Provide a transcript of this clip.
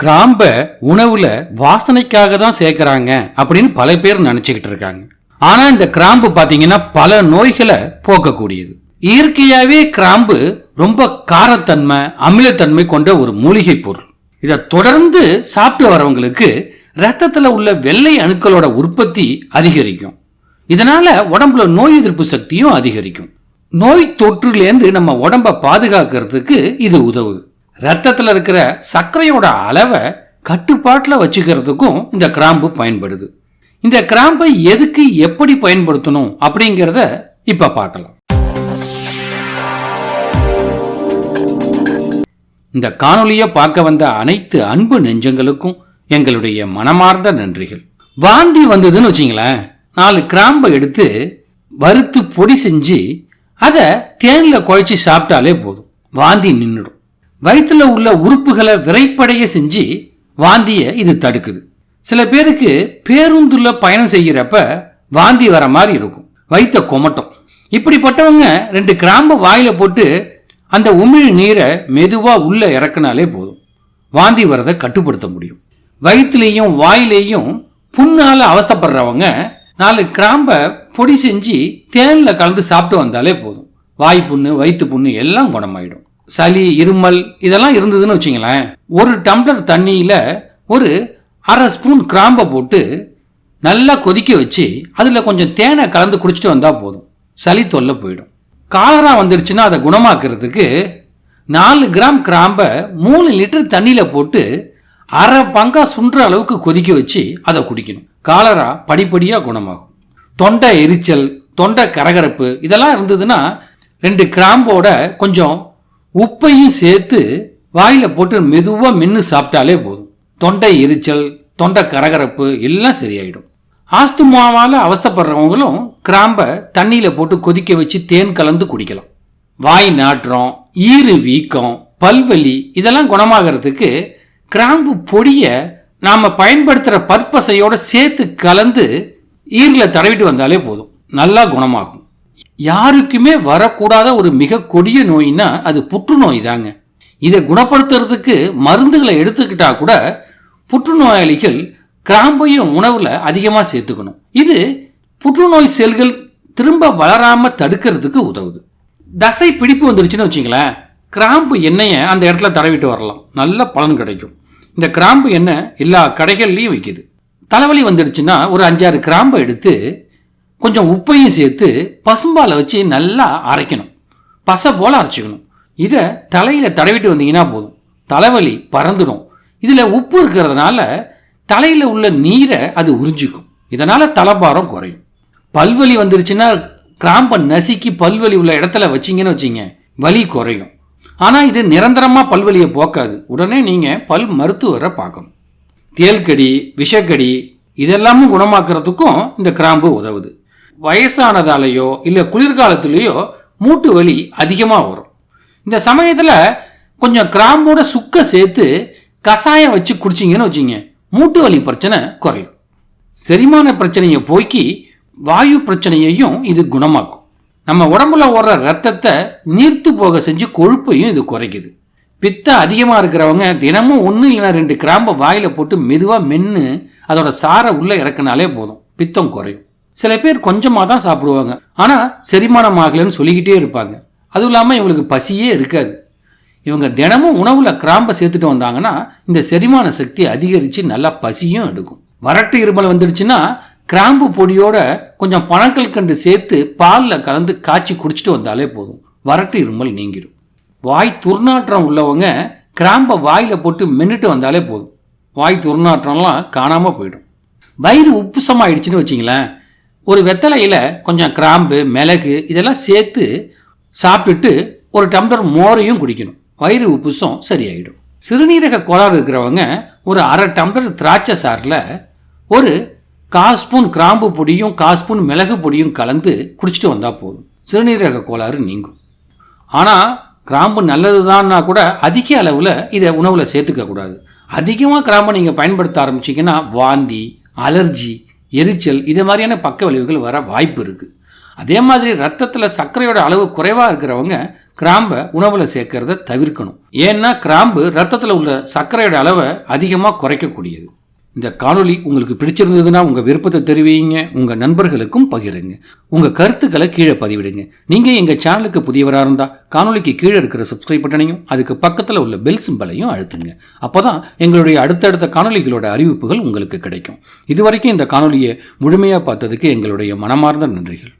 கிராம்ப உணவுல வாசனைக்காக தான் சேர்க்கிறாங்க அப்படின்னு பல பேர் நினைச்சுக்கிட்டு இருக்காங்க. ஆனா இந்த கிராம்பு பாத்தீங்கன்னா பல நோய்களை போக்கக்கூடியது. இயற்கையாவே கிராம்பு ரொம்ப காரத்தன்மை அமிலத்தன்மை கொண்ட ஒரு மூலிகை பொருள். இதை தொடர்ந்து சாப்பிட்டு வரவங்களுக்கு ரத்தத்துல உள்ள வெள்ளை அணுக்களோட உற்பத்தி அதிகரிக்கும். இதனால உடம்புல நோய் எதிர்ப்பு சக்தியும் அதிகரிக்கும். நோய் தொற்றுலேருந்து நம்ம உடம்ப பாதுகாக்கிறதுக்கு இது உதவுது. ரத்தத்தில் இருக்கிற சர்க்கரையோட அளவை கட்டுப்பாட்டில் வச்சுக்கிறதுக்கும் இந்த கிராம்பு பயன்படுது. இந்த கிராம்பை எதுக்கு எப்படி பயன்படுத்தணும் அப்படிங்கிறத இப்போ பார்க்கலாம். இந்த காணொலியை பார்க்க வந்த அனைத்து அன்பு நெஞ்சங்களுக்கும் எங்களுடைய மனமார்ந்த நன்றிகள். வாந்தி வந்ததுன்னு வச்சிங்களேன். நாலு கிராம்பை எடுத்து வறுத்து பொடி செஞ்சு அதை தேனில் குழைச்சி சாப்பிட்டாலே போதும். வாந்தி நின்றுடும் வயிற்றில் உள்ள உறுப்புகளை விரைப்படைய செஞ்சு வாந்தியை இது தடுக்குது. சில பேருக்கு பேருந்துல பயணம் செய்கிறப்ப வாந்தி வர மாதிரி இருக்கும். வயிற்ற கொமட்டும். இப்படிப்பட்டவங்க ரெண்டு கிராம்பை வாயில போட்டு அந்த உமிழ் நீரை மெதுவா உள்ள இறக்குனாலே போதும். வாந்தி வரதை கட்டுப்படுத்த முடியும். வயிற்றுலேயும் வாயிலேயும் புண்ணால அவஸ்தப்படுறவங்க நாலு கிராம்பை பொடி செஞ்சு தேனில் கலந்து சாப்பிட்டு வந்தாலே போதும். வாய் புண்ணு வயிற்று புண்ணு எல்லாம் குணமாயிடும். சளி இருமல் இதெல்லாம் இருந்ததுன்னு வச்சுங்களேன் ஒரு டம்ளர் தண்ணியில் ஒரு அரை ஸ்பூன் கிராம்பை போட்டு நல்லா கொதிக்க வச்சு அதில் கொஞ்சம் தேனை கலந்து குடிச்சிட்டு வந்தால் போதும். சளி தொல்லை போயிடும். காலரா வந்துருச்சுன்னா அதை குணமாக்குறதுக்கு நாலு கிராம் கிராம்பை மூணு லிட்டர் தண்ணியில் போட்டு அரை பங்கா சுன்ற அளவுக்கு கொதிக்க வச்சு அதை குடிக்கணும். காலரா படிப்படியாக குணமாகும். தொண்டை எரிச்சல் தொண்டை கரகரப்பு இதெல்லாம் இருந்ததுன்னா ரெண்டு கிராம்போட கொஞ்சம் உப்பையும் சேர்த்து வாயில் போட்டு மெதுவாக மென்று சாப்பிட்டாலே போதும். தொண்டை எரிச்சல் தொண்டை கரகரப்பு எல்லாம் சரியாயிடும். ஆஸ்துமாவால் அவஸ்தைப்படுறவங்களும் கிராம்பை தண்ணியில் போட்டு கொதிக்க வச்சு தேன் கலந்து குடிக்கலாம். வாய் நாற்றம் ஈறு வீக்கம் பல்வலி இதெல்லாம் குணமாகறதுக்கு கிராம்பு பொடியை நாம் பயன்படுத்துகிற பற்பசையோட சேர்த்து கலந்து ஈரில் தடவிட்டு வந்தாலே போதும். நல்லா குணமாகும். யாருக்குமே வரக்கூடாத ஒரு மிக கொடிய நோய்னா அது புற்றுநோய் தாங்க. இதை குணப்படுத்துறதுக்கு மருந்துகளை எடுத்துக்கிட்டா கூட புற்றுநோயாளிகள் கிராம்பையும் உணவில் அதிகமாக சேர்த்துக்கணும். இது புற்றுநோய் செல்கள் திரும்ப வளராம தடுக்கிறதுக்கு உதவுது. தசை பிடிப்பு வந்துருச்சுன்னு வச்சுங்களேன் கிராம்பு எண்ணெயை அந்த இடத்துல தடவிட்டு வரலாம். நல்ல பலன் கிடைக்கும். இந்த கிராம்பு எண்ணெய் எல்லா கடைகள்லையும் விற்கிது தலைவலி வந்துடுச்சுன்னா ஒரு அஞ்சாறு கிராம்பை எடுத்து கொஞ்சம் உப்பையும் சேர்த்து பசும்பாலை வச்சு நல்லா அரைக்கணும். பசை போல் அரைச்சிக்கணும். இதை தலையில் தடவிட்டு வந்தீங்கன்னா போதும். தலைவலி பறந்துடும். இதில் உப்பு இருக்கிறதுனால தலையில் உள்ள நீரை அது உறிஞ்சிக்கும். இதனால் தலைபாரம் குறையும். பல்வலி வந்துருச்சுன்னா கிராம்பை நசுக்கி பல்வலி உள்ள இடத்துல வச்சிங்கன்னு வச்சிங்க வலி குறையும். ஆனால் இது நிரந்தரமாக பல்வலியை போக்காது. உடனே நீங்கள் பல் மருத்துவரை பார்க்கணும். தேல்கடி விஷக்கடி இதெல்லாமும் குணமாக்குறதுக்கும் இந்த கிராம்பு உதவுது. வயசானதாலேயோ இல்லை குளிர்காலத்துலேயோ மூட்டு வலி அதிகமாக வரும். இந்த சமயத்தில் கொஞ்சம் கிராம்போட சுக்க சேர்த்து கஷாயம் வச்சு குடிச்சிங்கன்னு வச்சிங்க மூட்டு வலி பிரச்சனை குறையும். செரிமான பிரச்சனையை போக்கி வாயு பிரச்சனையையும் இது குணமாக்கும். நம்ம உடம்புல ஓடுற ரத்தத்தை நீர்த்து போக செஞ்சு கொழுப்பையும் இது குறைக்குது. பித்தம் அதிகமாக இருக்கிறவங்க தினமும் ஒன்று இல்லைன்னா ரெண்டு கிராம்பை வாயில் போட்டு மெதுவாக மென்று அதோட சாரை உள்ளே இறக்குனாலே போதும். பித்தம் குறையும். சில பேர் கொஞ்சமாக தான் சாப்பிடுவாங்க. ஆனால் செரிமானம் ஆகலைன்னு சொல்லிக்கிட்டே இருப்பாங்க. அதுவும் இல்லாமல் இவங்களுக்கு பசியே இருக்காது. இவங்க தினமும் உணவில் கிராம்பை சேர்த்துட்டு வந்தாங்கன்னா இந்த செரிமான சக்தி அதிகரித்து நல்லா பசியும் எடுக்கும். வறட்டு இருமல் வந்துடுச்சுன்னா கிராம்பு பொடியோட கொஞ்சம் பனக்கல்கண்டு சேர்த்து பாலில் கலந்து காய்ச்சி குடிச்சிட்டு வந்தாலே போதும். வறட்டு இருமல் நீங்கிடும். வாய் துர்நாற்றம் உள்ளவங்க கிராம்பை வாயில் போட்டு மென்னுட்டு வந்தாலே போதும். வாய் துர்நாற்றம்லாம் காணாமல் போயிடும். வயிறு உப்புசமாயிடுச்சுன்னு வச்சிங்களேன். ஒரு வெத்தலையில் கொஞ்சம் கிராம்பு மிளகு இதெல்லாம் சேர்த்து சாப்பிட்டுட்டு ஒரு டம்ளர் மோரையும் குடிக்கணும். வயிறு உப்புசம் சரியாயிடும். சிறுநீரக கோளாறு இருக்கிறவங்க ஒரு அரை டம்ளர் திராட்சை சாறில் ஒரு கால் ஸ்பூன் கிராம்பு பொடியும் கால் ஸ்பூன் மிளகு பொடியும் கலந்து குடிச்சிட்டு வந்தால் போதும். சிறுநீரக கோளாறு நீங்கும். ஆனால் கிராம்பு நல்லது தான்னா கூட அதிக அளவில் இதை உணவில் சேர்த்துக்க கூடாது. அதிகமாக கிராம்பை நீங்கள் பயன்படுத்த ஆரம்பிச்சிங்கன்னா வாந்தி அலர்ஜி எரிச்சல் இது மாதிரியான பக்க விளைவுகள் வர வாய்ப்பு இருக்குது அதே மாதிரி ரத்தத்தில் சர்க்கரையோட அளவு குறைவாக இருக்கிறவங்க கிராம்பை உணவில் சேர்க்கறத தவிர்க்கணும். ஏன்னா கிராம்பு ரத்தத்தில் உள்ள சர்க்கரையோட அளவை அதிகமாக குறைக்கக்கூடியது. இந்த காணொலி உங்களுக்கு பிடிச்சிருந்ததுன்னா உங்கள் விருப்பத்தை தெரிவிங்க உங்கள் நண்பர்களுக்கும் பகிருங்க. உங்கள் கருத்துக்களை கீழே பதிவிடுங்க. நீங்கள் எங்கள் சேனலுக்கு புதியவராக இருந்தால் காணொலிக்கு கீழே இருக்கிற சப்ஸ்கிரைப் பட்டனையும் அதுக்கு பக்கத்தில் உள்ள பெல் சிம்பலையும் அழுத்துங்க. அப்போ தான் எங்களுடைய அடுத்தடுத்த காணொலிகளோட அறிவிப்புகள் உங்களுக்கு கிடைக்கும். இதுவரைக்கும் இந்த காணொலியை முழுமையாக பார்த்ததுக்கு எங்களுடைய மனமார்ந்த நன்றிகள்.